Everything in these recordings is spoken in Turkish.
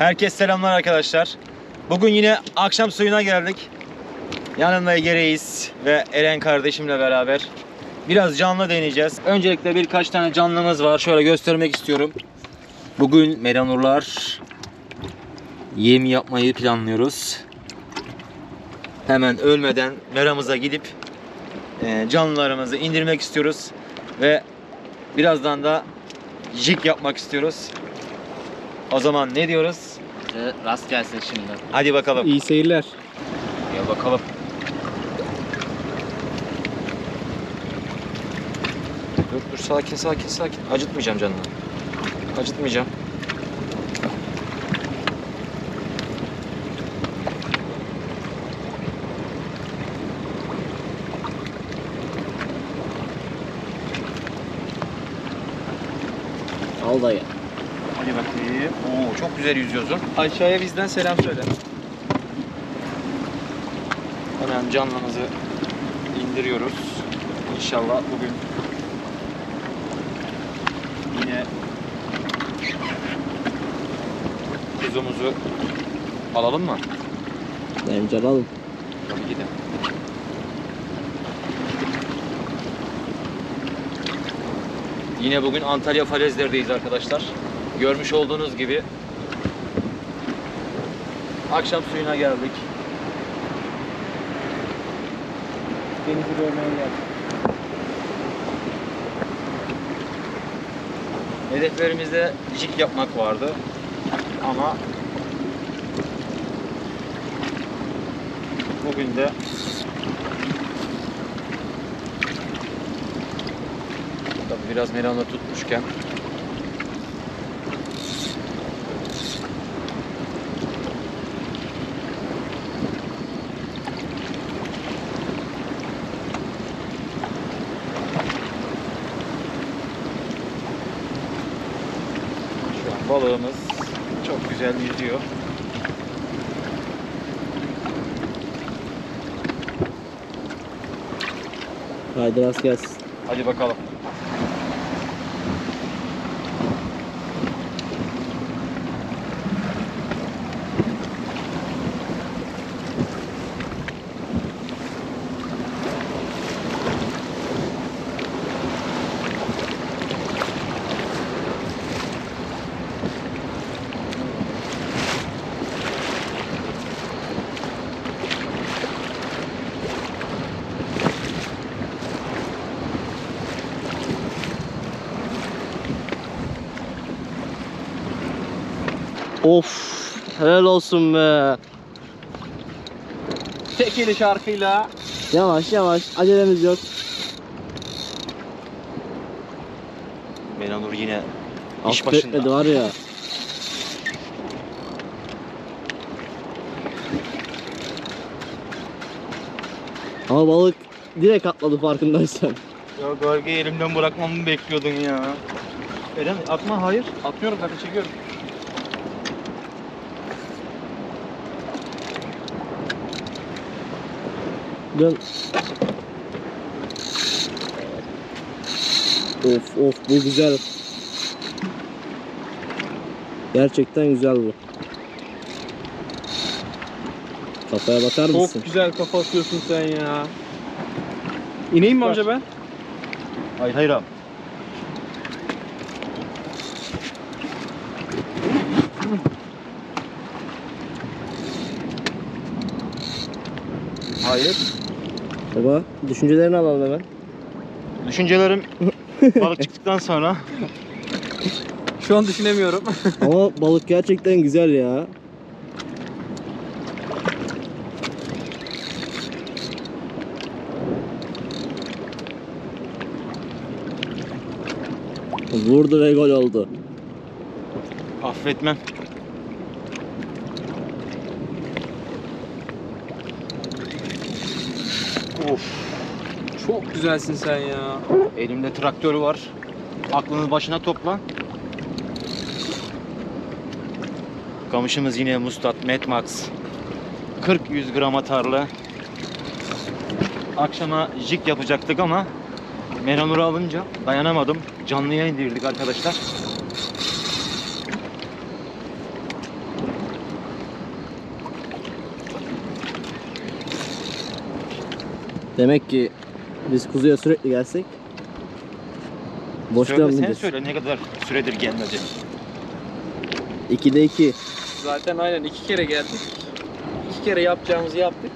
Herkes selamlar arkadaşlar. Bugün yine akşam suyuna geldik. Yanımda Ege ve Eren kardeşimle beraber biraz canlı deneyeceğiz. Öncelikle birkaç tane canlımız var. Şöyle göstermek istiyorum. Bugün meranurlar yem yapmayı planlıyoruz. Hemen ölmeden meramıza gidip e, canlılarımızı indirmek istiyoruz ve birazdan da jig yapmak istiyoruz. O zaman ne diyoruz? Bize rast gelsin şimdi. Hadi bakalım. İyi seyirler. Gel bakalım. Dur dur sakin sakin sakin. Acıtmayacağım canını. Acıtmayacağım. Al dayı. Hadi bakayım. Oo çok güzel yüzüyorsun. Aşağıya bizden selam söyle. Hemen canlımızı indiriyoruz. İnşallah bugün yine kuzumuzu alalım mı? Bence alalım. Tabii ki de. Yine bugün Antalya Falezler'deyiz arkadaşlar. Görmüş olduğunuz gibi akşam suyuna geldik. Denizi görmeye geldik. Hedeflerimizde jig yapmak vardı. Ama bugün de Tabii biraz Melanda tutmuşken balığımız çok güzel yüzüyor. Haydi rast gelsin. Hadi bakalım. Of. Helal olsun be. Tekeli şarkıyla. Yavaş yavaş. Acelemiz yok. Melanur yine iş başında. Var ya. Ama balık direkt atladı farkındaysan. Ya gölgeyi elimden bırakmamı bekliyordun ya. Eren atma hayır. Atmıyorum zaten çekiyorum. Dön. Of of bu güzel. Gerçekten güzel bu. Kafaya bakar mısın? Çok güzel kafa atıyorsun sen ya. İneyim mi amca ben? Hayır hayır abi. Hayır. Baba düşüncelerini alalım hemen. Düşüncelerim balık çıktıktan sonra Şu an düşünemiyorum. Ama balık gerçekten güzel ya. Vurdu ve gol oldu. affetmem. Of. Çok güzelsin sen ya. Elimde traktör var. Aklını başına topla. Kamışımız yine Mustat Mad Max. 40-100 gram atarlı. Akşama jig yapacaktık ama Meranur'u alınca dayanamadım. Canlıya indirdik arkadaşlar. Demek ki biz kuzuya sürekli gelsek boşluğa Söyle sen söyle ne kadar süredir gelmedi. 2'de 2. Zaten aynen iki kere geldik. İki kere yapacağımızı yaptık.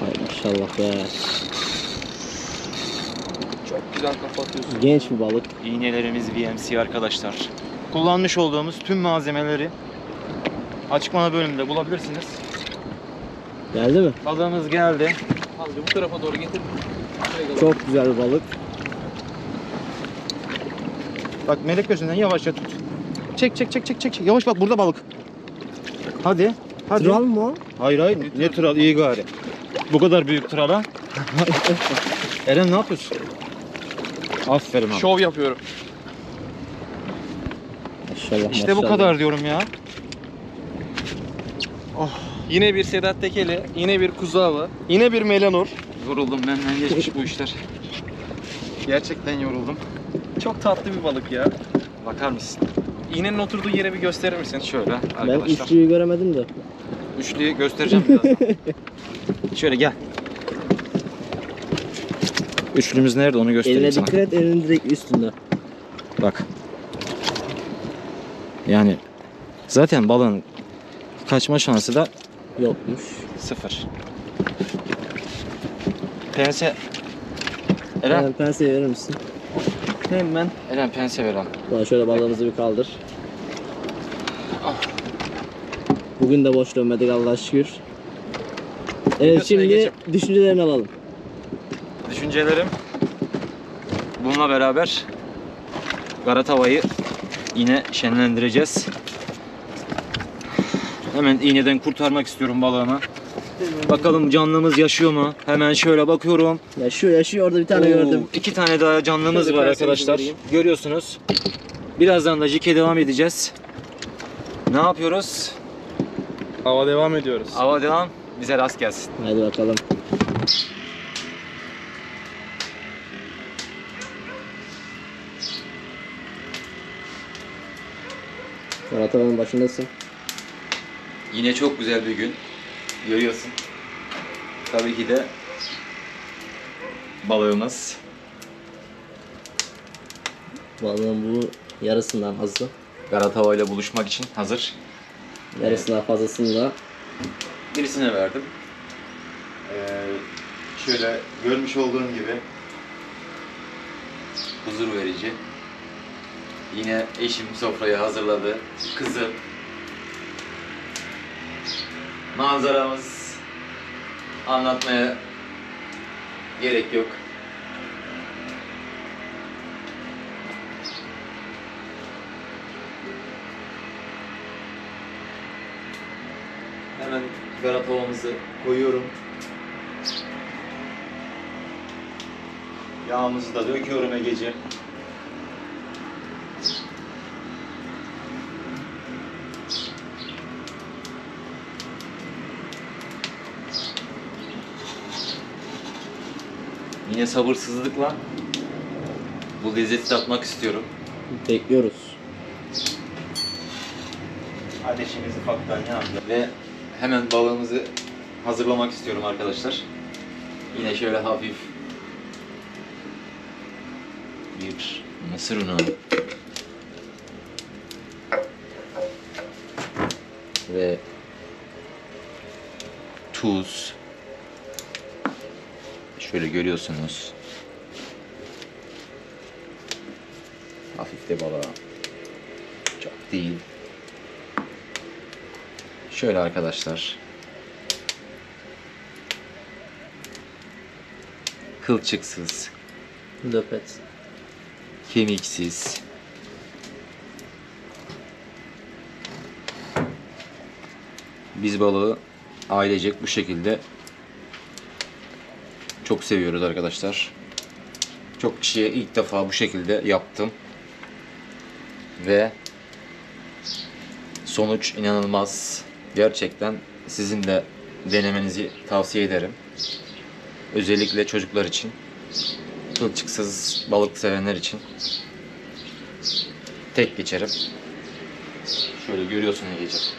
Hay maşallah be. Çok güzel kapatıyorsun. Genç bir balık. İğnelerimiz VMC arkadaşlar. Kullanmış olduğumuz tüm malzemeleri açıklama bölümünde bulabilirsiniz. Geldi mi? Balığımız geldi. Azıcık bu tarafa doğru getir. Çok güzel bir balık. Bak melek gözünden yavaşça tut. Çek çek çek çek çek. çek. Yavaş bak burada balık. Hadi. Hadi. Tral mı o? Hayır hayır. Ne tral iyi gari. Bu kadar büyük trala. Eren ne yapıyorsun? Aferin abi. Şov yapıyorum. Maşallah İşte bu maşallah. kadar diyorum ya. Yine bir Sedat Tekeli, yine bir kuzu yine bir Melanur. Yoruldum benden geçmiş bu işler. Gerçekten yoruldum. Çok tatlı bir balık ya. Bakar mısın? İğnenin oturduğu yere bir gösterir misin? Şöyle Ben arkadaşlar. üçlüyü göremedim de. Üçlüyü göstereceğim birazdan. Şöyle gel. Üçlümüz nerede onu göstereyim Eline sana. dikkat et elinin direkt üstünde. Bak. Yani zaten balığın kaçma şansı da Yokmuş. sıfır. Pense Eren, Hemen penseyi verir misin? Hemen. Eren pense ver lan. Ulan şöyle balığımızı bir kaldır. Bugün de boş dönmedik Allah'a şükür. Evet şimdi geçelim. düşüncelerini alalım. Düşüncelerim bununla beraber Garatava'yı yine şenlendireceğiz. Hemen iğneden kurtarmak istiyorum balığımı. Bakalım canlımız yaşıyor mu? Hemen şöyle bakıyorum. Yaşıyor yaşıyor orada bir tane Oo, gördüm. İki tane daha canlımız Şöyle var ben seni arkadaşlar. Görüyorsunuz. Birazdan da jike devam edeceğiz. Ne yapıyoruz? Hava devam ediyoruz. Hava devam. Bize rast gelsin. Hadi bakalım. Murat Hanım'ın başındasın. Yine çok güzel bir gün. Görüyorsun. Tabii ki de balığımız. Balığın bu yarısından azı. Garatava ile buluşmak için hazır. Yarısından fazlasını da Birisine verdim. Ee, şöyle görmüş olduğun gibi huzur verici. Yine eşim sofrayı hazırladı. Kızım. Manzaramız anlatmaya gerek yok. Hemen garatavamızı koyuyorum. Yağımızı da döküyorum Egeciğim. Yine sabırsızlıkla bu lezzeti tatmak istiyorum. bekliyoruz. Ateşimiz ufaktan yandı ve hemen balığımızı hazırlamak istiyorum arkadaşlar. Yine şöyle hafif bir mısır unu ve tuz şöyle görüyorsunuz hafif de balığa çok değil Şöyle arkadaşlar. Kılçıksız, Löpet. kemiksiz. Biz balığı ailecek bu şekilde çok seviyoruz arkadaşlar. Çok kişiye ilk defa bu şekilde yaptım. Ve sonuç inanılmaz. Gerçekten sizin de denemenizi tavsiye ederim. Özellikle çocuklar için. Kılçıksız balık sevenler için. Tek geçerim. Şöyle görüyorsun Ege'ciğim.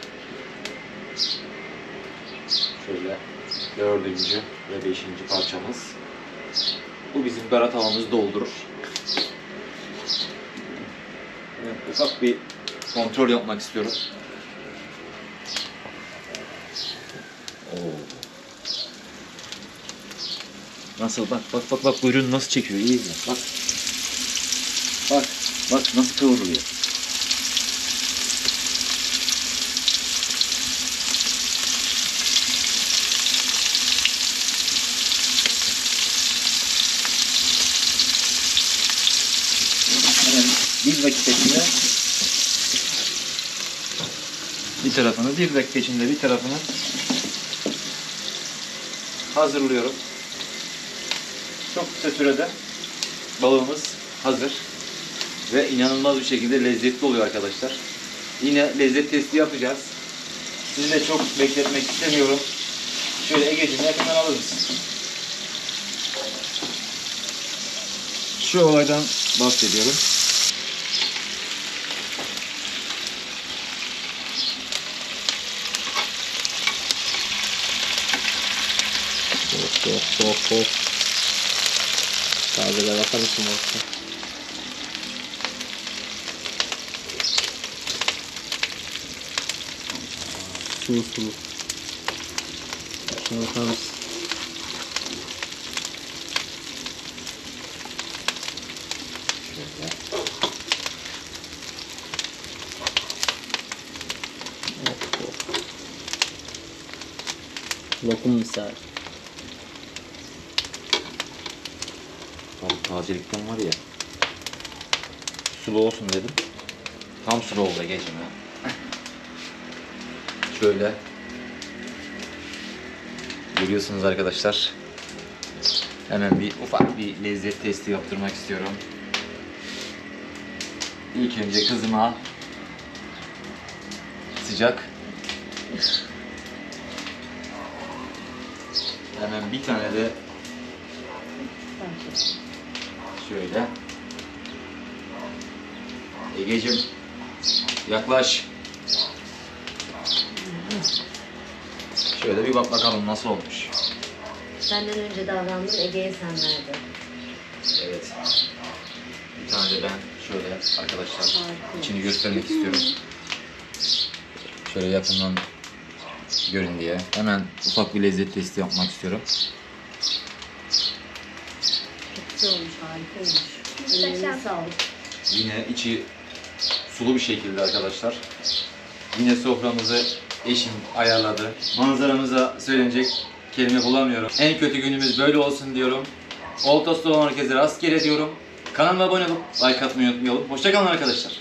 Şöyle dördüncü ve beşinci parçamız. Bu bizim gara tavamızı doldurur. Evet, ufak bir kontrol yapmak istiyorum. Nasıl bak bak bak bak kuyruğunu nasıl çekiyor iyi mi? Bak. Bak bak nasıl kıvrılıyor. İçinde bir tarafını, bir dakika içinde bir tarafını hazırlıyorum. Çok kısa sürede balığımız hazır ve inanılmaz bir şekilde lezzetli oluyor arkadaşlar. Yine lezzet testi yapacağız. Sizi de çok bekletmek istemiyorum. Şöyle Ege'cim yakından alır? Şu olaydan bahsediyorum. Of of of of. Tazele bakar mısın orta? Sulu sulu. Şuna bakar mısın? Of of. Lokum misali. Tam tazelikten var ya. Sulu olsun dedim. Tam sulu oldu geçim ya. Şöyle. Görüyorsunuz arkadaşlar. Hemen bir ufak bir lezzet testi yaptırmak istiyorum. İlk önce kızıma sıcak hemen bir tane de Şöyle. Egeciğim yaklaş. Şöyle bir bak bakalım nasıl olmuş. Senden önce davrandın, Ege'ye sen verdin. Evet. Bir tane de ben şöyle arkadaşlar Harika. içini göstermek istiyorum. Şöyle yakından görün diye. Hemen ufak bir lezzet testi yapmak istiyorum. Güzel olmuş, harika olmuş. Ellerine Muhteşem. sağlık. Yine içi sulu bir şekilde arkadaşlar. Yine soframızı eşim ayarladı. Manzaramıza söylenecek kelime bulamıyorum. En kötü günümüz böyle olsun diyorum. Oltası olan herkese rastgele diyorum. Kanalıma abone olup like atmayı unutmayalım. Hoşçakalın arkadaşlar.